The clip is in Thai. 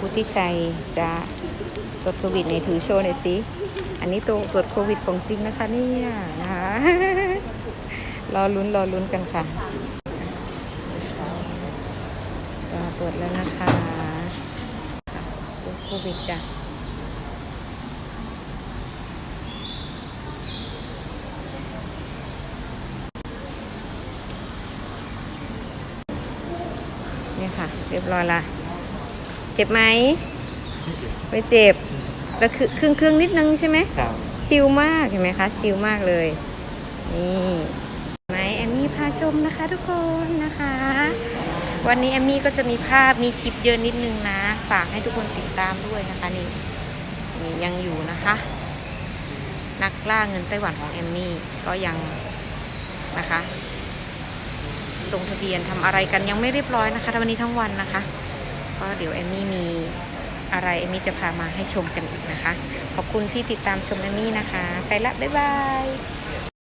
พุทธิชัยจะตรวจโควิดในถือโชว์หน่อยสิ อันนี้ตัวตรวจโควิดของจริงนะคะเนี่ยนะคะรอลุ้นรอลุ้นกันค่ะก็ตรวจแล้วนะคะตรวจโควิดจ้ะเนี่ยค่ะ เรียบร้อยละ เจ็บไหมไม่เจ็บแล้วคือครึ่งครึ่งๆนิดนึงใช่ไหมครับชิลมากเห็นไหมคะ ชิลมากเลย นี่ไหมแอมมี่พาชมนะคะทุกคนนะคะ วันนี้แอมมี่ก็จะมีภาพมีคลิปเยอะนิดนึงนะ ฝากให้ทุกคนติดตามด้วยนะคะนี่นี่ยังอยู่นะคะ นักล่าเงินไต้หวันของแอมมี่ก็ยังนะคะลงทะเบียนทำอะไรกันยังไม่เรียบร้อยนะคะวันนี้ทั้งวันนะคะ ก็เดี๋ยวเอมมี่มีอะไรเอมมี่จะพามาให้ชมกันอีกนะคะ ขอบคุณที่ติดตามชมเอมมี่นะคะ ไปละ บ๊ายบาย